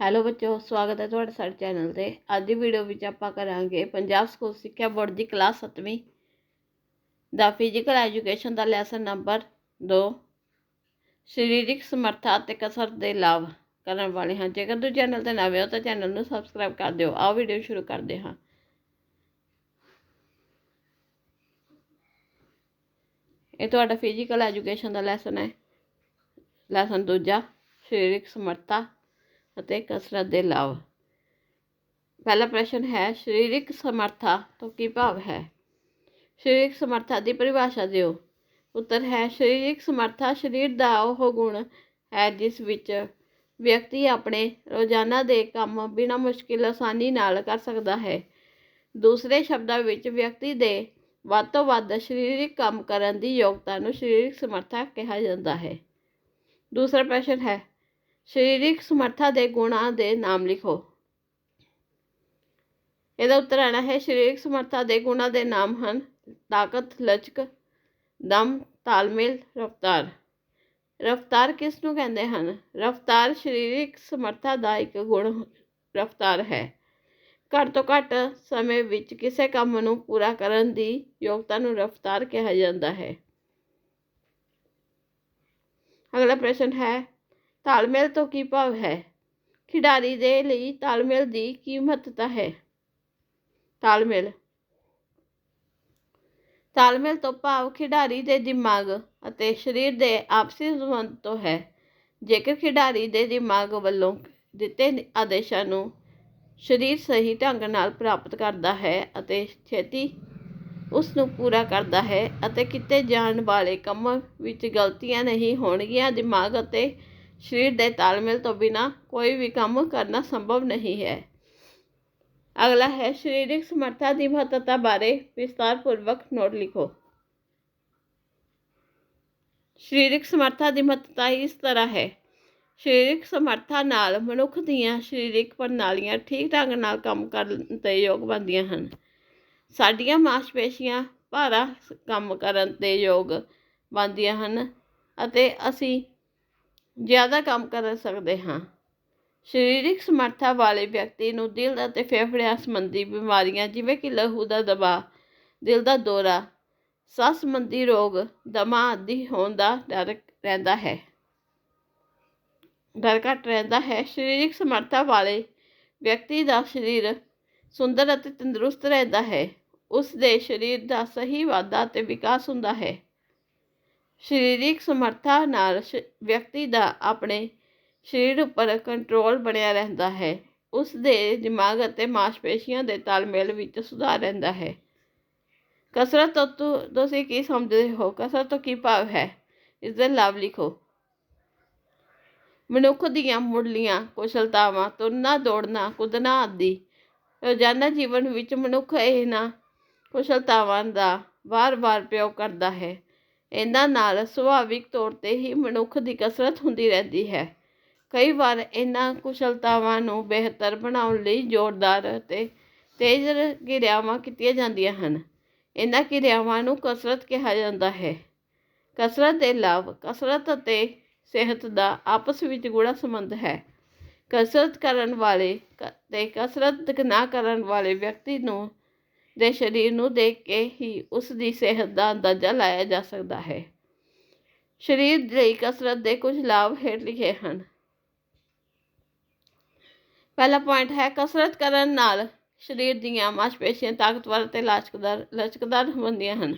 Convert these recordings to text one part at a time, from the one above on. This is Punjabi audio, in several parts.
ਹੈਲੋ ਬੱਚੋ, ਸਵਾਗਤ ਹੈ ਤੁਹਾਡਾ ਸਾਡੇ ਚੈਨਲ ਤੇ। ਅੱਜ ਦੀ ਵੀਡੀਓ ਵਿੱਚ ਆਪਾਂ ਕਰਾਂਗੇ ਪੰਜਾਬ ਸਕੂਲ ਸਿੱਖਿਆ ਬੋਰਡ ਦੀ ਕਲਾਸ 7ਵੀਂ ਦਾ ਫਿਜ਼ੀਕਲ ਐਜੂਕੇਸ਼ਨ ਦਾ ਲੈਸਨ ਨੰਬਰ 2 ਸਰੀਰਕ ਸਮਰੱਥਾ ਅਤੇ ਕਸਰਤ ਦੇ ਲਾਭ ਕਰਨ ਵਾਲੇ ਹਾਂ। ਜੇਕਰ ਤੁਸੀਂ ਚੈਨਲ ਤੇ ਨਵੇਂ ਹੋ ਤਾਂ ਚੈਨਲ ਨੂੰ ਸਬਸਕ੍ਰਾਈਬ ਕਰ ਦਿਓ। ਆਓ ਵੀਡੀਓ ਸ਼ੁਰੂ ਕਰਦੇ ਹਾਂ। ਇਹ ਤੁਹਾਡਾ ਫਿਜ਼ੀਕਲ ਐਜੂਕੇਸ਼ਨ ਦਾ ਲੈਸਨ ਹੈ। ਲੈਸਨ ਦੂਜਾ, ਸਰੀਰਕ ਸਮਰੱਥਾ ਅਤੇ ਕਸਰਤ ਦੇ ਲਾਭ। ਪਹਿਲਾ ਪ੍ਰਸ਼ਨ ਹੈ, ਸਰੀਰਕ ਸਮਰੱਥਾ ਤੋਂ ਕੀ ਭਾਵ ਹੈ? ਸਰੀਰਕ ਸਮਰੱਥਾ ਦੀ ਪਰਿਭਾਸ਼ਾ ਦਿਓ। ਉੱਤਰ ਹੈ, ਸਰੀਰਕ ਸਮਰੱਥਾ ਸਰੀਰ ਦਾ ਉਹ ਗੁਣ ਹੈ ਜਿਸ ਵਿੱਚ ਵਿਅਕਤੀ ਆਪਣੇ ਰੋਜ਼ਾਨਾ ਦੇ ਕੰਮ ਬਿਨਾਂ ਮੁਸ਼ਕਿਲ ਆਸਾਨੀ ਨਾਲ ਕਰ ਸਕਦਾ ਹੈ। ਦੂਸਰੇ ਸ਼ਬਦਾਂ ਵਿੱਚ, ਵਿਅਕਤੀ ਦੇ ਵੱਧ ਤੋਂ ਵੱਧ ਸਰੀਰਕ ਕੰਮ ਕਰਨ ਦੀ ਯੋਗਤਾ ਨੂੰ ਸਰੀਰਕ ਸਮਰੱਥਾ ਕਿਹਾ ਜਾਂਦਾ ਹੈ। ਦੂਸਰਾ ਪ੍ਰਸ਼ਨ ਹੈ ਸਰੀਰਕ ਸਮਰੱਥਾ ਦੇ ਗੁਣਾਂ ਦੇ ਨਾਮ ਲਿਖੋ। ਇਹਦਾ ਉੱਤਰ ਆਣਾ ਹੈ, ਸਰੀਰਕ ਸਮਰੱਥਾ ਦੇ ਗੁਣਾਂ ਦੇ ਨਾਮ ਹਨ, ਤਾਕਤ, ਲਚਕ, ਦਮ, ਤਾਲਮੇਲ, ਰਫਤਾਰ। ਰਫਤਾਰ ਕਿਸ ਨੂੰ ਕਹਿੰਦੇ ਹਨ? ਰਫਤਾਰ ਸਰੀਰਕ ਸਮਰੱਥਾ ਦਾ ਇੱਕ ਗੁਣ ਰਫਤਾਰ ਹੈ। ਘੱਟ ਤੋਂ ਘੱਟ ਸਮੇਂ ਵਿੱਚ ਕਿਸੇ ਕੰਮ ਨੂੰ ਪੂਰਾ ਕਰਨ ਦੀ ਯੋਗਤਾ ਨੂੰ ਰਫਤਾਰ ਕਿਹਾ ਜਾਂਦਾ ਹੈ। ਅਗਲਾ ਪ੍ਰਸ਼ਨ ਹੈ ਤਾਲਮੇਲ ਤੋਂ ਕੀ ਭਾਵ ਹੈ? ਖਿਡਾਰੀ ਦੇ ਲਈ ਤਾਲਮੇਲ ਦੀ ਕੀ ਮਹੱਤਤਾ ਹੈ? ਤਾਲਮੇਲ। ਤਾਲਮੇਲ ਤੋਂ ਭਾਵ ਖਿਡਾਰੀ ਦੇ ਦਿਮਾਗ ਅਤੇ ਸਰੀਰ ਦੇ ਆਪਸੀ ਸੰਬੰਧ ਤੋਂ ਹੈ। ਜੇਕਰ ਖਿਡਾਰੀ ਦੇ ਦਿਮਾਗ ਵੱਲੋਂ ਦਿੱਤੇ ਆਦੇਸ਼ਾਂ ਨੂੰ ਸਰੀਰ ਸਹੀ ਢੰਗ ਨਾਲ ਪ੍ਰਾਪਤ ਕਰਦਾ ਹੈ ਅਤੇ ਛੇਤੀ ਉਸ ਨੂੰ ਪੂਰਾ ਕਰਦਾ ਹੈ ਅਤੇ ਕੀਤੇ ਜਾਣ ਵਾਲੇ ਕੰਮਾਂ ਵਿੱਚ ਗਲਤੀਆਂ ਨਹੀਂ ਹੋਣਗੀਆਂ, ਦਿਮਾਗ ਅਤੇ ਸਰੀਰ ਦੇ ਤਾਲਮੇਲ ਤੋਂ ਬਿਨਾ ਕੋਈ ਵੀ ਕੰਮ ਕਰਨਾ ਸੰਭਵ ਨਹੀਂ ਹੈ ਅਗਲਾ ਹੈ ਸਰੀਰਕ ਸਮਰੱਥਾ ਦੀ ਮਹੱਤਤਾ ਬਾਰੇ ਵਿਸਤਾਰਪੂਰਵਕ ਨੋਟ ਲਿਖੋ ਸਰੀਰਕ ਸਮਰੱਥਾ ਦੀ ਮਹੱਤਤਾ ਇਸ ਤਰ੍ਹਾਂ ਹੈ ਸਰੀਰਕ ਸਮਰੱਥਾ ਨਾਲ ਮਨੁੱਖ ਦੀਆਂ ਸਰੀਰਕ ਪ੍ਰਣਾਲੀਆਂ ਠੀਕ ਢੰਗ ਨਾਲ ਕੰਮ ਕਰਨ ਦੇ ਯੋਗ ਬਣਦੀਆਂ ਹਨ ਸਾਡੀਆਂ ਮਾਸਪੇਸ਼ੀਆਂ ਭਾਰਾ ਕੰਮ ਕਰਨ ਦੇ ਯੋਗ ਬਣਦੀਆਂ ਹਨ ਅਤੇ ਅਸੀਂ ਜ਼ਿਆਦਾ ਕੰਮ ਕਰ ਸਕਦੇ ਹਾਂ। ਸਰੀਰਕ ਸਮਰੱਥਾ ਵਾਲੇ ਵਿਅਕਤੀ ਨੂੰ ਦਿਲ ਅਤੇ ਫੇਫੜਿਆਂ ਸੰਬੰਧੀ ਬਿਮਾਰੀਆਂ, ਜਿਵੇਂ ਕਿ ਲਹੂ ਦਾ ਦਬਾਅ, ਦਿਲ ਦਾ ਦੌਰਾ, ਸਾਹ ਸੰਬੰਧੀ ਰੋਗ, ਦਮਾ ਆਦਿ ਹੋਣ ਦਾ ਡਰ ਰਹਿੰਦਾ ਹੈ। ਡਰ ਘੱਟ ਰਹਿੰਦਾ ਹੈ। ਸਰੀਰਕ ਸਮਰੱਥਾ ਵਾਲੇ ਵਿਅਕਤੀ ਦਾ ਸਰੀਰ ਸੁੰਦਰ ਅਤੇ ਤੰਦਰੁਸਤ ਰਹਿੰਦਾ ਹੈ। ਉਸ ਦੇ ਸਰੀਰ ਦਾ ਸਹੀ ਵਾਧਾ ਅਤੇ ਵਿਕਾਸ ਹੁੰਦਾ ਹੈ। ਸਰੀਰਕ ਸਮਰੱਥਾ ਨਾਲ ਸ਼ ਵਿਅਕਤੀ ਦਾ ਆਪਣੇ ਸਰੀਰ ਉੱਪਰ ਕੰਟਰੋਲ ਬਣਿਆ ਰਹਿੰਦਾ ਹੈ। ਉਸ ਦੇ ਦਿਮਾਗ ਅਤੇ ਮਾਸਪੇਸ਼ੀਆਂ ਦੇ ਤਾਲਮੇਲ ਵਿੱਚ ਸੁਧਾਰ ਰਹਿੰਦਾ ਹੈ। ਕਸਰਤ ਤੋਂ ਤੁਸੀਂ ਕੀ ਸਮਝਦੇ ਹੋ? ਕਸਰਤ ਤੋਂ ਕੀ ਭਾਵ ਹੈ? ਇਸ ਦੇ ਲਾਭ ਲਿਖੋ। ਮਨੁੱਖ ਦੀਆਂ ਮੁੱਢਲੀਆਂ ਕੁਸ਼ਲਤਾਵਾਂ, ਤੁਰਨਾ, ਦੌੜਨਾ, ਕੁੱਦਣਾ ਆਦਿ। ਰੋਜ਼ਾਨਾ ਜੀਵਨ ਵਿੱਚ ਮਨੁੱਖ ਇਹਨਾਂ ਕੁਸ਼ਲਤਾਵਾਂ ਦਾ ਵਾਰ-ਵਾਰ ਪ੍ਰਯੋਗ ਕਰਦਾ ਹੈ। ਇਹਨਾਂ ਨਾਲ ਸੁਭਾਵਿਕ ਤੌਰ ਤੇ ਹੀ ਮਨੁੱਖ ਦੀ ਕਸਰਤ ਹੁੰਦੀ ਰਹਿੰਦੀ ਹੈ। ਕਈ ਵਾਰ ਇਹਨਾਂ ਕੁਸ਼ਲਤਾਵਾਂ ਨੂੰ ਬਿਹਤਰ ਬਣਾਉਣ ਲਈ ਜ਼ੋਰਦਾਰ ਅਤੇ ਤੇਜ਼ ਕਿਰਿਆਵਾਂ ਕੀਤੀਆਂ ਜਾਂਦੀਆਂ ਹਨ। ਇਹਨਾਂ ਕਿਰਿਆਵਾਂ ਨੂੰ ਕਸਰਤ ਕਿਹਾ ਜਾਂਦਾ ਹੈ। ਕਸਰਤ ਦੇ ਲਾਭ ਕਸਰਤ ਅਤੇ ਸਿਹਤ ਦਾ ਆਪਸ ਵਿੱਚ ਗੂੜਾ ਸੰਬੰਧ ਹੈ। ਕਸਰਤ ਕਰਨ ਵਾਲੇ ਅਤੇ ਕਸਰਤ ਨਾ ਕਰਨ ਵਾਲੇ ਵਿਅਕਤੀ ਨੂੰ ਦੇ ਸਰੀਰ ਨੂੰ ਦੇਖ ਕੇ ਹੀ ਉਸ ਦੀ ਸਿਹਤ ਦਾ ਅੰਦਾਜ਼ਾ ਲਾਇਆ ਜਾ ਸਕਦਾ ਹੈ। ਸਰੀਰ ਲਈ ਕਸਰਤ ਦੇ ਕੁਝ ਲਾਭ ਹੇਠ ਲਿਖੇ ਹਨ। ਪਹਿਲਾ ਪੁਆਇੰਟ ਹੈ, ਕਸਰਤ ਕਰਨ ਨਾਲ ਸਰੀਰ ਦੀਆਂ ਮਾਸਪੇਸ਼ੀਆਂ ਤਾਕਤਵਰ ਅਤੇ ਲਚਕਦਾਰ ਲਚਕਦਾਰ ਹੁੰਦੀਆਂ ਹਨ,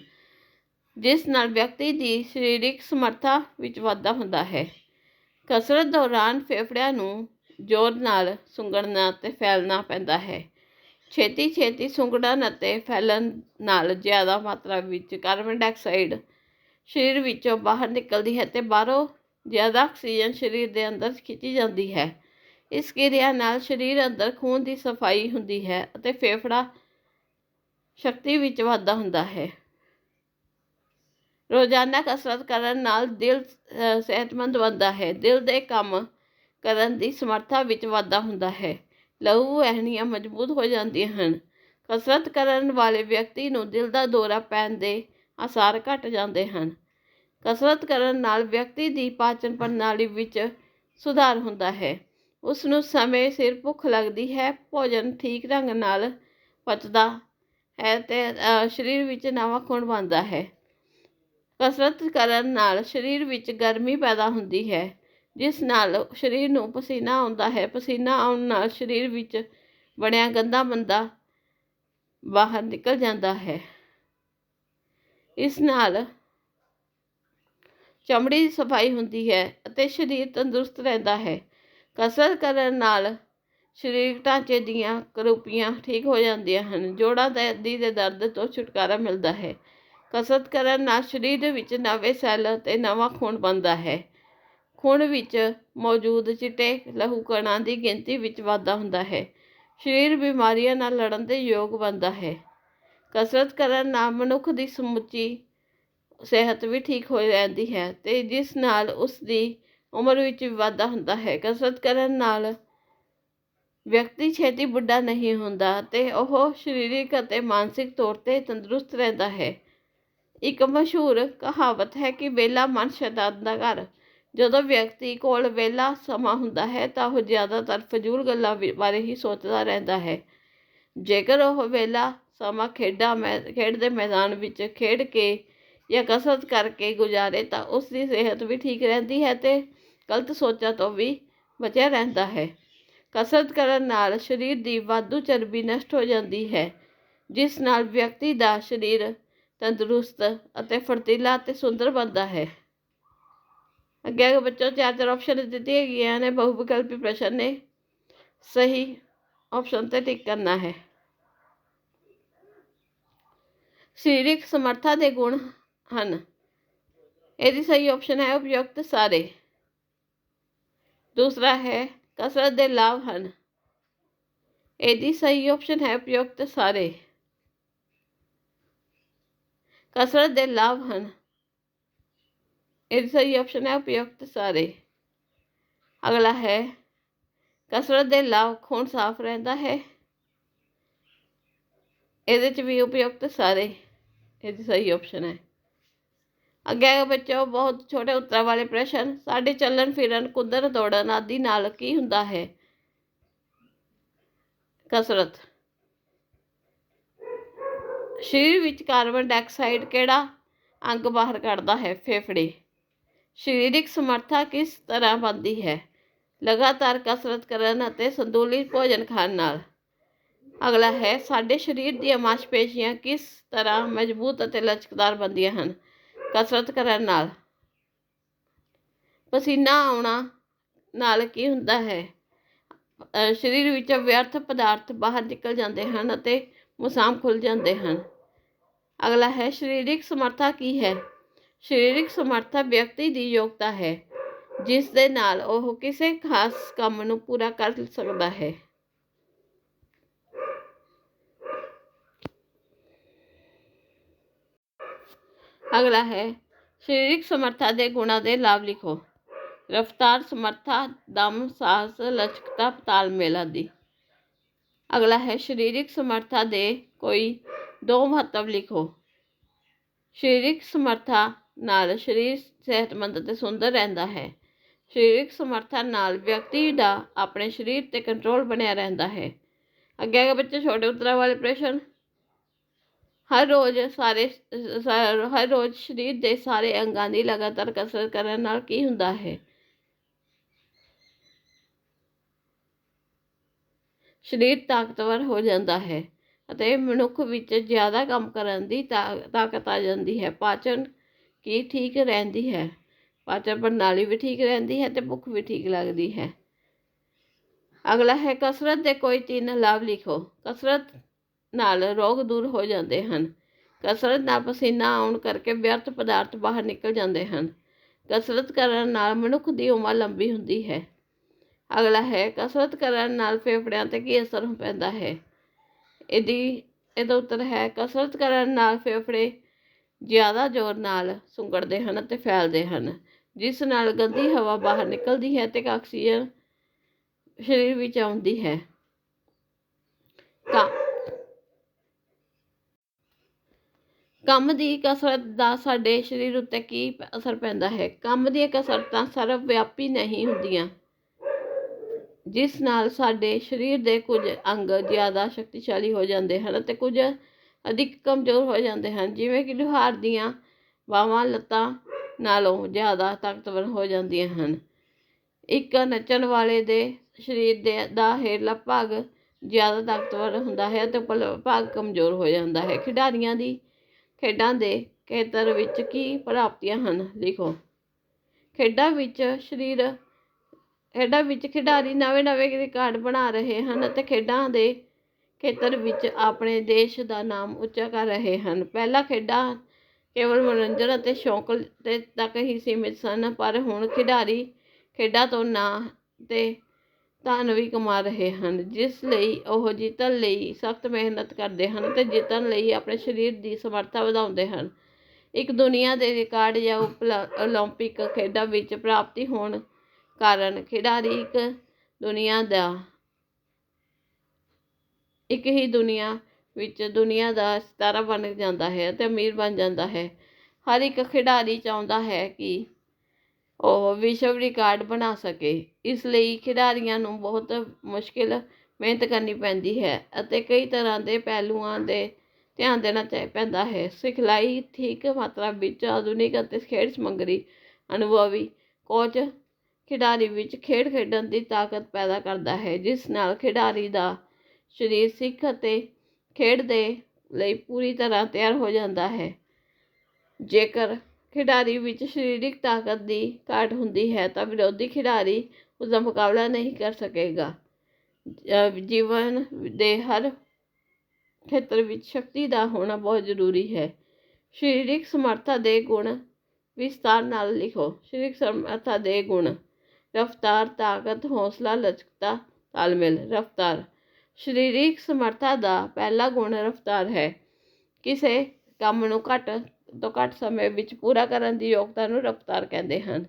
ਜਿਸ ਨਾਲ ਵਿਅਕਤੀ ਦੀ ਸਰੀਰਕ ਸਮਰੱਥਾ ਵਿੱਚ ਵਾਧਾ ਹੁੰਦਾ ਹੈ। ਕਸਰਤ ਦੌਰਾਨ ਫੇਫੜਿਆਂ ਨੂੰ ਜ਼ੋਰ ਨਾਲ ਸੁੰਗੜਨਾ ਅਤੇ ਫੈਲਣਾ ਪੈਂਦਾ ਹੈ। ਛੇਤੀ ਛੇਤੀ ਸੁੰਗੜਨ ਅਤੇ ਫੈਲਣ ਨਾਲ ਜ਼ਿਆਦਾ ਮਾਤਰਾ ਵਿੱਚ ਕਾਰਬਨ ਡਾਈਆਕਸਾਈਡ ਸਰੀਰ ਵਿੱਚੋਂ ਬਾਹਰ ਨਿਕਲਦੀ ਹੈ ਅਤੇ ਬਾਹਰੋਂ ਜ਼ਿਆਦਾ ਆਕਸੀਜਨ ਸਰੀਰ ਦੇ ਅੰਦਰ ਖਿੱਚੀ ਜਾਂਦੀ ਹੈ। ਇਸ ਕਿਰਿਆ ਨਾਲ ਸਰੀਰ ਅੰਦਰ ਖੂਨ ਦੀ ਸਫ਼ਾਈ ਹੁੰਦੀ ਹੈ ਅਤੇ ਫੇਫੜਾ ਸ਼ਕਤੀ ਵਿੱਚ ਵਾਧਾ ਹੁੰਦਾ ਹੈ। ਰੋਜ਼ਾਨਾ ਕਸਰਤ ਕਰਨ ਨਾਲ ਦਿਲ ਸਿਹਤਮੰਦ ਬਣਦਾ ਹੈ। ਦਿਲ ਦੇ ਕੰਮ ਕਰਨ ਦੀ ਸਮਰੱਥਾ ਵਿੱਚ ਵਾਧਾ ਹੁੰਦਾ ਹੈ। ਲਹੂ ਵਹਿਣੀਆਂ ਮਜ਼ਬੂਤ ਹੋ ਜਾਂਦੀਆਂ ਹਨ। ਕਸਰਤ ਕਰਨ ਵਾਲੇ ਵਿਅਕਤੀ ਨੂੰ ਦਿਲ ਦਾ ਦੌਰਾ ਪੈਣ ਦੇ ਆਸਾਰ ਘੱਟ ਜਾਂਦੇ ਹਨ। ਕਸਰਤ ਕਰਨ ਨਾਲ ਵਿਅਕਤੀ ਦੀ ਪਾਚਨ ਪ੍ਰਣਾਲੀ ਵਿੱਚ ਸੁਧਾਰ ਹੁੰਦਾ ਹੈ। ਉਸ ਨੂੰ ਸਮੇਂ ਸਿਰ ਭੁੱਖ ਲੱਗਦੀ ਹੈ, ਭੋਜਨ ਠੀਕ ਢੰਗ ਨਾਲ ਪਚਦਾ ਹੈ ਤੇ ਸਰੀਰ ਵਿੱਚ ਨਵਾਂ ਖੂਨ ਬਣਦਾ ਹੈ। ਕਸਰਤ ਕਰਨ ਨਾਲ ਸਰੀਰ ਵਿੱਚ ਗਰਮੀ ਪੈਦਾ ਹੁੰਦੀ ਹੈ। ਜਿਸ ਨਾਲ ਸਰੀਰ ਨੂੰ ਪਸੀਨਾ ਆਉਂਦਾ ਹੈ। ਪਸੀਨਾ ਆਉਣ ਨਾਲ ਸਰੀਰ ਵਿੱਚ ਬਣਿਆ ਗੰਦਾ ਮੰਦਾ ਬਾਹਰ ਨਿਕਲ ਜਾਂਦਾ ਹੈ। ਇਸ ਨਾਲ ਚਮੜੀ ਦੀ ਸਫ਼ਾਈ ਹੁੰਦੀ ਹੈ ਅਤੇ ਸਰੀਰ ਤੰਦਰੁਸਤ ਰਹਿੰਦਾ ਹੈ। ਕਸਰਤ ਕਰਨ ਨਾਲ ਸਰੀਰਕ ਢਾਂਚੇ ਦੀਆਂ ਕਰੂਪੀਆਂ ਠੀਕ ਹੋ ਜਾਂਦੀਆਂ ਹਨ। ਜੋੜਾਂ ਦੇ ਅੱਡੀ ਦੇ ਦਰਦ ਤੋਂ ਛੁਟਕਾਰਾ ਮਿਲਦਾ ਹੈ। ਕਸਰਤ ਕਰਨ ਨਾਲ ਸਰੀਰ ਦੇ ਵਿੱਚ ਨਵੇਂ ਸੈੱਲ ਅਤੇ ਨਵਾਂ ਖੂਨ ਬਣਦਾ ਹੈ। ਖੂਨ ਵਿੱਚ ਮੌਜੂਦ ਚਿੱਟੇ ਲਹੂ ਕਣਾਂ ਦੀ ਗਿਣਤੀ ਵਿੱਚ ਵਾਧਾ ਹੁੰਦਾ ਹੈ। ਸਰੀਰ ਬਿਮਾਰੀਆਂ ਨਾਲ ਲੜਨ ਦੇ ਯੋਗ ਬਣਦਾ ਹੈ। ਕਸਰਤ ਕਰਨ ਨਾਲ ਮਨੁੱਖ ਦੀ ਸਮੁੱਚੀ ਸਿਹਤ ਵੀ ਠੀਕ ਹੋ ਰਹਿੰਦੀ ਹੈ ਅਤੇ ਜਿਸ ਨਾਲ ਉਸ ਦੀ ਉਮਰ ਵਿੱਚ ਵੀ ਵਾਧਾ ਹੁੰਦਾ ਹੈ। ਕਸਰਤ ਕਰਨ ਨਾਲ ਵਿਅਕਤੀ ਛੇਤੀ ਬੁੱਢਾ ਨਹੀਂ ਹੁੰਦਾ ਅਤੇ ਉਹ ਸਰੀਰਕ ਅਤੇ ਮਾਨਸਿਕ ਤੌਰ ਤੇ ਤੰਦਰੁਸਤ ਰਹਿੰਦਾ ਹੈ। ਇੱਕ ਮਸ਼ਹੂਰ ਕਹਾਵਤ ਹੈ ਕਿ ਵਿਹਲਾ ਮਨ ਸ਼ੈਤਾਨ ਦਾ ਘਰ। ਜਦੋਂ ਵਿਅਕਤੀ ਕੋਲ ਵਿਹਲਾ ਸਮਾਂ ਹੁੰਦਾ ਹੈ ਤਾਂ ਉਹ ਜ਼ਿਆਦਾਤਰ ਫਜ਼ੂਲ ਗੱਲਾਂ ਵੀ- ਬਾਰੇ ਹੀ ਸੋਚਦਾ ਰਹਿੰਦਾ ਹੈ। ਜੇਕਰ ਉਹ ਵਿਹਲਾ ਸਮਾਂ ਖੇਡਾਂ ਮੈ, ਖੇਡ ਦੇ ਮੈਦਾਨ ਵਿੱਚ ਖੇਡ ਕੇ ਜਾਂ ਕਸਰਤ ਕਰਕੇ ਗੁਜ਼ਾਰੇ ਤਾਂ ਉਸ ਦੀ ਸਿਹਤ ਵੀ ਠੀਕ ਰਹਿੰਦੀ ਹੈ ਅਤੇ ਗਲਤ ਸੋਚਾਂ ਤੋਂ ਵੀ ਬਚਿਆ ਰਹਿੰਦਾ ਹੈ। ਕਸਰਤ ਕਰਨ ਨਾਲ ਸਰੀਰ ਦੀ ਵਾਧੂ ਚਰਬੀ ਨਸ਼ਟ ਹੋ ਜਾਂਦੀ ਹੈ, ਜਿਸ ਨਾਲ ਵਿਅਕਤੀ ਦਾ ਸਰੀਰ ਤੰਦਰੁਸਤ ਅਤੇ ਫੁਰਤੀਲਾ ਅਤੇ ਸੁੰਦਰ ਬਣਦਾ ਹੈ। ਅੱਗੇ ਅੱਗੇ ਬੱਚੋ ਚਾਰ ਚਾਰ ਆਪਸ਼ਨ ਦਿੱਤੀਆਂ ਗਈਆਂ ਨੇ ਬਹੁ ਵਿਕਲਪੀ ਪ੍ਰਸ਼ਨ ਨੇ, ਸਹੀ ਆਪਸ਼ਨ ਤੇ ਟਿਕ ਕਰਨਾ ਹੈ। ਸਰੀਰਕ ਸਮਰੱਥਾ ਦੇ ਗੁਣ ਹਨ। ਇਹਦੀ ਸਹੀ ਆਪਸ਼ਨ ਹੈ ਉਪਯੁਕਤ ਸਾਰੇ। ਦੂਸਰਾ ਹੈ ਕਸਰਤ ਦੇ ਲਾਭ ਹਨ। ਇਹਦੀ ਸਹੀ ਆਪਸ਼ਨ ਹੈ ਉਪਯੁਕਤ ਸਾਰੇ। ਕਸਰਤ ਦੇ ਲਾਭ ਹਨ। ਇਹਦੀ ਸਹੀ ਆਪਸ਼ਨ ਹੈ ਉਪਯੁਕਤ ਸਾਰੇ ਅਗਲਾ ਹੈ ਕਸਰਤ ਦੇ ਲਾਭ ਖੂਨ ਸਾਫ਼ ਰਹਿੰਦਾ ਹੈ ਇਹਦੇ ਚ ਵੀ ਉਪਯੁਕਤ ਸਾਰੇ ਇਹਦੀ ਸਹੀ ਆਪਸ਼ਨ ਹੈ ਅੱਗੇ ਆਗੇ ਬੱਚੋ ਬਹੁਤ ਛੋਟੇ ਉੱਤਰਾਂ ਵਾਲੇ ਪ੍ਰਸ਼ਨ ਸਾਡੇ ਚੱਲਣ ਫਿਰਨ ਕੁੱਦਣ ਦੌੜਨ ਆਦਿ ਨਾਲ ਕੀ ਹੁੰਦਾ ਹੈ ਕਸਰਤ ਸਰੀਰ ਵਿੱਚ ਕਾਰਬਨ ਡਾਈਆਕਸਾਈਡ ਕਿਹੜਾ ਅੰਗ ਬਾਹਰ ਕੱਢਦਾ ਹੈ ਫੇਫੜੇ ਸਰੀਰਕ ਸਮਰੱਥਾ ਕਿਸ ਤਰ੍ਹਾਂ ਬਣਦੀ ਹੈ? ਲਗਾਤਾਰ ਕਸਰਤ ਕਰਨ ਅਤੇ ਸੰਤੁਲਿਤ ਭੋਜਨ ਖਾਣ ਨਾਲ। ਅਗਲਾ ਹੈ, ਸਾਡੇ ਸਰੀਰ ਦੀਆਂ ਮਾਸਪੇਸ਼ੀਆਂ ਕਿਸ ਤਰ੍ਹਾਂ ਮਜ਼ਬੂਤ ਅਤੇ ਲਚਕਦਾਰ ਬਣਦੀਆਂ ਹਨ? ਕਸਰਤ ਕਰਨ ਨਾਲ। ਪਸੀਨਾ ਆਉਣਾ ਨਾਲ ਕੀ ਹੁੰਦਾ ਹੈ? ਸਰੀਰ ਵਿੱਚ ਵਿਅਰਥ ਪਦਾਰਥ ਬਾਹਰ ਨਿਕਲ ਜਾਂਦੇ ਹਨ ਅਤੇ ਮੁਸਾਮ ਖੁੱਲ ਜਾਂਦੇ ਹਨ। ਅਗਲਾ ਹੈ, ਸਰੀਰਕ ਸਮਰੱਥਾ ਕੀ ਹੈ? ਸਰੀਰਕ ਸਮਰੱਥਾ ਵਿਅਕਤੀ ਦੀ ਯੋਗਤਾ ਹੈ, ਜਿਸ ਦੇ ਨਾਲ ਉਹ ਕਿਸੇ ਖਾਸ ਕੰਮ ਨੂੰ ਪੂਰਾ ਕਰ ਸਕਦਾ ਹੈ। ਅਗਲਾ ਹੈ, ਸਰੀਰਕ ਸਮਰੱਥਾ ਦੇ ਗੁਣਾਂ ਦੇ ਲਾਭ ਲਿਖੋ। ਰਫਤਾਰ ਸਮਰੱਥਾ, ਦਮ, ਸਾਹਸ, ਲਚਕਤਾ ਤਾਲਮੇਲ ਆਦਿ। ਅਗਲਾ ਹੈ, ਸਰੀਰਕ ਸਮਰੱਥਾ ਦੇ ਕੋਈ ਦੋ ਮਹੱਤਵ ਲਿਖੋ। ਸਰੀਰਕ ਸਮਰੱਥਾ ਨਾਲ ਸਰੀਰ ਸਿਹਤਮੰਦ ਅਤੇ ਸੁੰਦਰ ਰਹਿੰਦਾ ਹੈ। ਸਰੀਰਕ ਸਮਰੱਥਾ ਨਾਲ ਵਿਅਕਤੀ ਦਾ ਆਪਣੇ ਸਰੀਰ ਤੇ ਕੰਟਰੋਲ ਬਣਿਆ ਰਹਿੰਦਾ ਹੈ। ਅੱਗੇ ਅੱਗੇ ਬੱਚੇ ਛੋਟੇ ਉੱਤਰਾਂ ਵਾਲੇ ਪ੍ਰਸ਼ਨ। ਹਰ ਰੋਜ਼ ਸਾਰੇ ਹਰ ਰੋਜ਼ ਸਰੀਰ ਦੇ ਸਾਰੇ ਅੰਗਾਂ ਦੀ ਲਗਾਤਾਰ ਕਸਰਤ ਕਰਨ ਨਾਲ ਕੀ ਹੁੰਦਾ ਹੈ? ਸਰੀਰ ਤਾਕਤਵਰ ਹੋ ਜਾਂਦਾ ਹੈ ਅਤੇ ਮਨੁੱਖ ਵਿੱਚ ਜ਼ਿਆਦਾ ਕੰਮ ਕਰਨ ਦੀ ਤਾ- ਤਾਕਤ ਆ ਜਾਂਦੀ ਹੈ। ਪਾਚਨ ਕੀ ਠੀਕ ਰਹਿੰਦੀ ਹੈ? ਪਾਚਨ ਪ੍ਰਣਾਲੀ ਵੀ ਠੀਕ ਰਹਿੰਦੀ ਹੈ ਤੇ ਭੁੱਖ ਵੀ ਠੀਕ ਲੱਗਦੀ ਹੈ। ਅਗਲਾ ਹੈ, ਕਸਰਤ ਦੇ ਕੋਈ ਤਿੰਨ ਲਾਭ ਲਿਖੋ। ਕਸਰਤ ਨਾਲ ਰੋਗ ਦੂਰ ਹੋ ਜਾਂਦੇ ਹਨ। ਕਸਰਤ ਨਾਲ ਪਸੀਨਾ ਆਉਣ ਕਰਕੇ ਵਿਅਰਥ ਪਦਾਰਥ ਬਾਹਰ ਨਿਕਲ ਜਾਂਦੇ ਹਨ। ਕਸਰਤ ਕਰਨ ਨਾਲ ਮਨੁੱਖ ਦੀ ਉਮਰ ਲੰਬੀ ਹੁੰਦੀ ਹੈ। ਅਗਲਾ ਹੈ, ਕਸਰਤ ਕਰਨ ਨਾਲ ਫੇਫੜਿਆਂ ਤੇ ਕੀ ਅਸਰ ਪੈਂਦਾ ਹੈ? ਇਹਦੀ ਇਹਦਾ ਉੱਤਰ ਹੈ, ਕਸਰਤ ਕਰਨ ਨਾਲ ਫੇਫੜੇ ਜ਼ਿਆਦਾ ਜ਼ੋਰ ਨਾਲ ਸੁੰਗੜਦੇ ਹਨ ਅਤੇ ਫੈਲਦੇ ਹਨ, ਜਿਸ ਨਾਲ ਗੰਦੀ ਹਵਾ ਬਾਹਰ ਨਿਕਲਦੀ ਹੈ ਤੇ ਆਕਸੀਜਨ ਸਰੀਰ ਵਿੱਚ ਆਉਂਦੀ ਹੈ। ਕਾ ਕੰਮ ਦੀ ਕਸਰਤ ਦਾ ਸਾਡੇ ਸਰੀਰ ਉੱਤੇ ਕੀ ਅਸਰ ਪੈਂਦਾ ਹੈ? ਕੰਮ ਦੀਆਂ ਕਸਰਤਾਂ ਸਰਵ ਵਿਆਪੀ ਨਹੀਂ ਹੁੰਦੀਆਂ, ਜਿਸ ਨਾਲ ਸਾਡੇ ਸਰੀਰ ਦੇ ਕੁਝ ਅੰਗ ਜ਼ਿਆਦਾ ਸ਼ਕਤੀਸ਼ਾਲੀ ਹੋ ਜਾਂਦੇ ਹਨ ਅਤੇ ਕੁਝ ਅਧਿਕ ਕਮਜ਼ੋਰ ਹੋ ਜਾਂਦੇ ਹਨ, ਜਿਵੇਂ ਕਿ ਲੁਹਾਰ ਦੀਆਂ ਬਾਹਾਂ ਲੱਤਾਂ ਨਾਲੋਂ ਜ਼ਿਆਦਾ ਤਾਕਤਵਰ ਹੋ ਜਾਂਦੀਆਂ ਹਨ। ਇੱਕ ਨੱਚਣ ਵਾਲੇ ਦੇ ਸਰੀਰ ਦੇ ਦਾ ਹੇਠਲਾ ਭਾਗ ਜ਼ਿਆਦਾ ਤਾਕਤਵਰ ਹੁੰਦਾ ਹੈ ਅਤੇ ਉੱਪਰਲਾ ਭਾਗ ਕਮਜ਼ੋਰ ਹੋ ਜਾਂਦਾ ਹੈ। ਖਿਡਾਰੀਆਂ ਦੀ ਖੇਡਾਂ ਦੇ ਖੇਤਰ ਵਿੱਚ ਕੀ ਪ੍ਰਾਪਤੀਆਂ ਹਨ, ਲਿਖੋ। ਖੇਡਾਂ ਵਿੱਚ ਸਰੀਰ, ਖੇਡਾਂ ਵਿੱਚ ਖਿਡਾਰੀ ਨਵੇਂ ਨਵੇਂ ਰਿਕਾਰਡ ਬਣਾ ਰਹੇ ਹਨ ਅਤੇ ਖੇਡਾਂ ਦੇ ਖੇਤਰ ਵਿੱਚ ਆਪਣੇ ਦੇਸ਼ ਦਾ ਨਾਮ ਉੱਚਾ ਕਰ ਰਹੇ ਹਨ। ਪਹਿਲਾਂ ਖੇਡਾਂ ਕੇਵਲ ਮਨੋਰੰਜਨ ਅਤੇ ਸ਼ੌਂਕ ਤੇ ਤੱਕ ਹੀ ਸੀਮਿਤ ਸਨ, ਪਰ ਹੁਣ ਖਿਡਾਰੀ ਖੇਡਾਂ ਤੋਂ ਨਾਂ ਅਤੇ ਧਨ ਵੀ ਕਮਾ ਰਹੇ ਹਨ, ਜਿਸ ਲਈ ਉਹ ਜਿੱਤਣ ਲਈ ਸਖਤ ਮਿਹਨਤ ਕਰਦੇ ਹਨ ਅਤੇ ਜਿੱਤਣ ਲਈ ਆਪਣੇ ਸਰੀਰ ਦੀ ਸਮਰੱਥਾ ਵਧਾਉਂਦੇ ਹਨ। ਇੱਕ ਦੁਨੀਆ ਦੇ ਰਿਕਾਰਡ ਜਾਂ ਉਪਲ- ਓਲੰਪਿਕ ਖੇਡਾਂ ਵਿੱਚ ਪ੍ਰਾਪਤੀ ਹੋਣ ਕਾਰਨ ਖਿਡਾਰੀ ਇੱਕ ਦੁਨੀਆ ਦਾ ਇੱਕ ਹੀ ਦੁਨੀਆ ਵਿੱਚ ਦੁਨੀਆ ਦਾ ਸਿਤਾਰਾ ਬਣ ਜਾਂਦਾ ਹੈ ਅਤੇ ਅਮੀਰ ਬਣ ਜਾਂਦਾ ਹੈ। ਹਰ ਇੱਕ ਖਿਡਾਰੀ ਚਾਹੁੰਦਾ ਹੈ ਕਿ ਉਹ ਵਿਸ਼ਵ ਰਿਕਾਰਡ ਬਣਾ ਸਕੇ। ਇਸ ਲਈ ਖਿਡਾਰੀਆਂ ਨੂੰ ਬਹੁਤ ਮੁਸ਼ਕਿਲ ਮਿਹਨਤ ਕਰਨੀ ਪੈਂਦੀ ਹੈ ਅਤੇ ਕਈ ਤਰ੍ਹਾਂ ਦੇ ਪਹਿਲੂਆਂ ਦੇ ਧਿਆਨ ਦੇਣਾ ਚਾਹੀ ਪੈਂਦਾ ਹੈ। ਸਿਖਲਾਈ ਠੀਕ ਮਾਤਰਾ ਵਿੱਚ ਆਧੁਨਿਕ ਅਤੇ ਖੇਡ ਸਮੱਗਰੀ ਅਨੁਭਵੀ ਕੋਚ ਖਿਡਾਰੀ ਵਿੱਚ ਖੇਡ ਖੇਡਣ ਦੀ ਤਾਕਤ ਪੈਦਾ ਕਰਦਾ ਹੈ, ਜਿਸ ਨਾਲ ਖਿਡਾਰੀ ਦਾ ਸਰੀਰ ਸਿੱਖ ਅਤੇ ਖੇਡ ਦੇ ਲਈ ਪੂਰੀ ਤਰ੍ਹਾਂ ਤਿਆਰ ਹੋ ਜਾਂਦਾ ਹੈ। ਜੇਕਰ ਖਿਡਾਰੀ ਵਿੱਚ ਸਰੀਰਕ ਤਾਕਤ ਦੀ ਘਾਟ ਹੁੰਦੀ ਹੈ ਤਾਂ ਵਿਰੋਧੀ ਖਿਡਾਰੀ ਉਸਦਾ ਮੁਕਾਬਲਾ ਨਹੀਂ ਕਰ ਸਕੇਗਾ। ਜੀਵਨ ਦੇ ਹਰ ਖੇਤਰ ਵਿੱਚ ਸ਼ਕਤੀ ਦਾ ਹੋਣਾ ਬਹੁਤ ਜ਼ਰੂਰੀ ਹੈ। ਸਰੀਰਕ ਸਮਰੱਥਾ ਦੇ ਗੁਣ ਵਿਸਤਾਰ ਨਾਲ ਲਿਖੋ। ਸਰੀਰਕ ਸਮਰੱਥਾ ਦੇ ਗੁਣ, ਰਫਤਾਰ, ਤਾਕਤ, ਹੌਸਲਾ, ਲਚਕਤਾ, ਤਾਲਮੇਲ, ਰਫਤਾਰ ਸਰੀਰਕ ਸਮਰੱਥਾ ਦਾ ਪਹਿਲਾ ਗੁਣ ਰਫਤਾਰ ਹੈ। ਕਿਸੇ ਕੰਮ ਨੂੰ ਘੱਟ ਤੋਂ ਘੱਟ ਸਮੇਂ ਵਿੱਚ ਪੂਰਾ ਕਰਨ ਦੀ ਯੋਗਤਾ ਨੂੰ ਰਫਤਾਰ ਕਹਿੰਦੇ ਹਨ।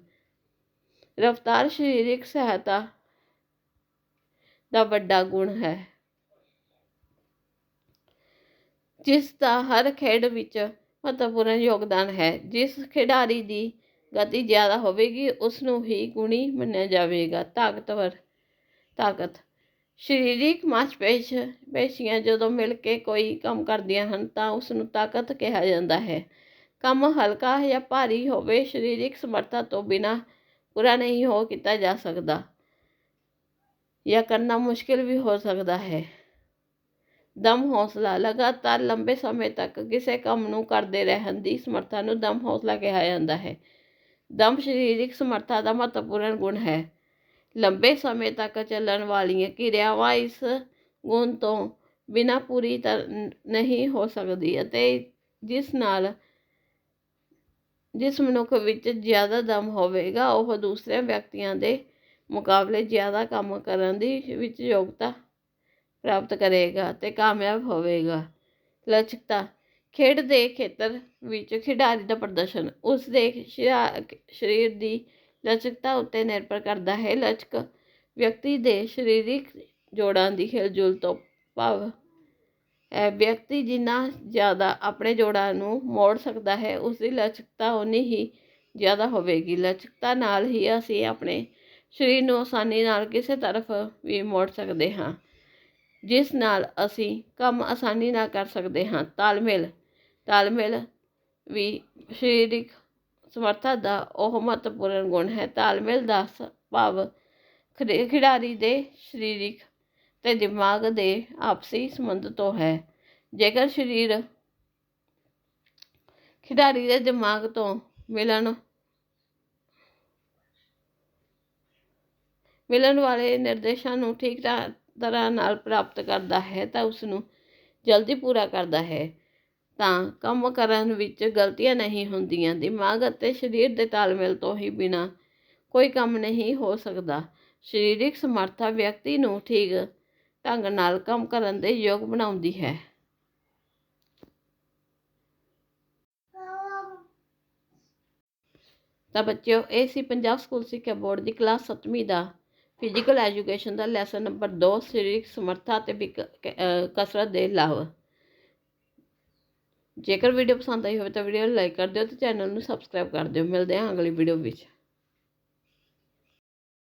ਰਫਤਾਰ ਸਰੀਰਕ ਸਹਾਇਤਾ ਦਾ ਵੱਡਾ ਗੁਣ ਹੈ। ਜਿਸ ਦਾ ਹਰ ਖੇਡ ਵਿੱਚ ਮਹੱਤਵਪੂਰਨ ਯੋਗਦਾਨ ਹੈ। ਜਿਸ ਖਿਡਾਰੀ ਦੀ ਗਤੀ ਜ਼ਿਆਦਾ ਹੋਵੇਗੀ, ਉਸ ਨੂੰ ਹੀ ਗੁਣੀ ਮੰਨਿਆ ਜਾਵੇਗਾ। ਤਾਕਤਵਰ ਤਾਕਤ ਸਰੀਰਕ ਮਾਸਪੇਸ਼ ਪੇਸ਼ੀਆਂ ਜਦੋਂ ਮਿਲ ਕੇ ਕੋਈ ਕੰਮ ਕਰਦੀਆਂ ਹਨ ਤਾਂ ਉਸ ਨੂੰ ਤਾਕਤ ਕਿਹਾ ਜਾਂਦਾ ਹੈ। ਕੰਮ ਹਲਕਾ ਜਾਂ ਭਾਰੀ ਹੋਵੇ, ਸਰੀਰਕ ਸਮਰੱਥਾ ਤੋਂ ਬਿਨਾਂ ਪੂਰਾ ਨਹੀਂ ਹੋ ਕੀਤਾ ਜਾ ਸਕਦਾ ਜਾਂ ਕਰਨਾ ਮੁਸ਼ਕਿਲ ਵੀ ਹੋ ਸਕਦਾ ਹੈ। ਦਮ ਹੌਸਲਾ ਲਗਾਤਾਰ ਲੰਬੇ ਸਮੇਂ ਤੱਕ ਕਿਸੇ ਕੰਮ ਨੂੰ ਕਰਦੇ ਰਹਿਣ ਦੀ ਸਮਰੱਥਾ ਨੂੰ ਦਮ ਹੌਸਲਾ ਕਿਹਾ ਜਾਂਦਾ ਹੈ। ਦਮ ਸਰੀਰਕ ਸਮਰੱਥਾ ਦਾ ਮਹੱਤਵਪੂਰਨ ਗੁਣ ਹੈ। ਲੰਬੇ ਸਮੇਂ ਤੱਕ ਚੱਲਣ ਵਾਲੀਆਂ ਕਿਰਿਆਵਾਂ ਇਸ ਗੁਣ ਤੋਂ ਬਿਨਾਂ ਪੂਰੀ ਤਰ, ਨਹੀਂ ਹੋ ਸਕਦੀ ਅਤੇ ਜਿਸ ਨਾਲ ਜਿਸ ਮਨੁੱਖ ਵਿੱਚ ਜ਼ਿਆਦਾ ਦਮ ਹੋਵੇਗਾ, ਉਹ ਦੂਸਰੇ ਵਿਅਕਤੀਆਂ ਦੇ ਮੁਕਾਬਲੇ ਜ਼ਿਆਦਾ ਕੰਮ ਕਰਨ ਦੀ ਵਿੱਚ ਯੋਗਤਾ ਪ੍ਰਾਪਤ ਕਰੇਗਾ ਤੇ ਕਾਮਯਾਬ ਹੋਵੇਗਾ। ਲਚਕਤਾ, ਖੇਡ ਦੇ ਖੇਤਰ ਵਿੱਚ ਖਿਡਾਰੀ ਦਾ ਪ੍ਰਦਰਸ਼ਨ, ਉਸ ਦੇ ਸਰੀਰ ਦੀ ਲਚਕਤਾ ਉੱਤੇ ਨਿਰਭਰ ਕਰਦਾ ਹੈ। ਲਚਕ ਵਿਅਕਤੀ ਦੇ ਸਰੀਰਿਕ ਜੋੜਾਂ ਦੀ ਹਿਲਜੁਲ ਤੋਂ ਭਾਵ ਹੈ। ਵਿਅਕਤੀ ਜਿੰਨਾ ਜ਼ਿਆਦਾ ਆਪਣੇ ਜੋੜਾਂ ਨੂੰ ਮੋੜ ਸਕਦਾ ਹੈ ਉਸ ਦੀ ਲਚਕਤਾ ਉਨੀ ਹੀ ਜ਼ਿਆਦਾ ਹੋਵੇਗੀ। ਲਚਕਤਾ ਨਾਲ ਹੀ ਅਸੀਂ ਆਪਣੇ ਸਰੀਰ ਨੂੰ ਆਸਾਨੀ ਨਾਲ ਕਿਸੇ ਤਰਫ ਵੀ ਮੋੜ ਸਕਦੇ ਹਾਂ, ਜਿਸ ਨਾਲ ਅਸੀਂ ਕੰਮ ਆਸਾਨੀ ਨਾਲ ਕਰ ਸਕਦੇ ਹਾਂ। ਤਾਲਮੇਲ ਤਾਲਮੇਲ ਵੀ ਸਰੀਰਕ ਸਮਰੱਥਾ ਦਾ ਉਹ ਮਹੱਤਵਪੂਰਨ ਗੁਣ ਹੈ। ਤਾਲਮੇਲ ਦਾ ਭਾਵ ਖਿਡਾਰੀ ਦੇ ਸਰੀਰਕ ਤੇ ਦਿਮਾਗ ਦੇ ਆਪਸੀ ਸੰਬੰਧ ਤੋਂ ਹੈ। ਜੇਕਰ ਸਰੀਰ ਖਿਡਾਰੀ ਦੇ ਦਿਮਾਗ ਤੋਂ ਮਿਲਣ ਮਿਲਣ ਵਾਲੇ ਨਿਰਦੇਸ਼ਾਂ ਨੂੰ ਠੀਕ ਤਰ੍ਹਾਂ ਨਾਲ ਪ੍ਰਾਪਤ ਕਰਦਾ ਹੈ ਤਾਂ ਉਸ ਨੂੰ ਜਲਦੀ ਪੂਰਾ ਕਰਦਾ ਹੈ। ਤਾਂ ਕੰਮ ਕਰਨ ਵਿੱਚ ਗਲਤੀਆਂ ਨਹੀਂ ਹੁੰਦੀਆਂ। ਦਿਮਾਗ ਅਤੇ ਸਰੀਰ ਦੇ ਤਾਲਮੇਲ ਤੋਂ ਹੀ ਬਿਨਾਂ ਕੋਈ ਕੰਮ ਨਹੀਂ ਹੋ ਸਕਦਾ। ਸਰੀਰਕ ਸਮਰੱਥਾ ਵਿਅਕਤੀ ਨੂੰ ਠੀਕ ਢੰਗ ਨਾਲ ਕੰਮ ਕਰਨ ਦੇ ਯੋਗ ਬਣਾਉਂਦੀ ਹੈ। ਤਾਂ ਬੱਚਿਓ, ਇਹ ਸੀ ਪੰਜਾਬ ਸਕੂਲ ਸਿੱਖਿਆ ਬੋਰਡ ਦੀ ਕਲਾਸ 7ਵੀਂ ਦਾ ਫਿਜ਼ੀਕਲ ਐਜੂਕੇਸ਼ਨ ਦਾ ਲੈਸਨ ਨੰਬਰ 2 ਸਰੀਰਕ ਸਮਰੱਥਾ ਤੇ ਕਸਰਤ ਦੇ ਲਾਭ। ਜੇਕਰ ਵੀਡੀਓ ਪਸੰਦ ਆਈ ਹੋਵੇ ਤਾਂ ਵੀਡੀਓ ਨੂੰ ਲਾਈਕ ਕਰ ਦਿਓ ਤੇ ਚੈਨਲ ਨੂੰ ਸਬਸਕ੍ਰਾਈਬ ਕਰ ਦਿਓ। ਮਿਲਦੇ ਹਾਂ ਅਗਲੀ ਵੀਡੀਓ ਵਿੱਚ।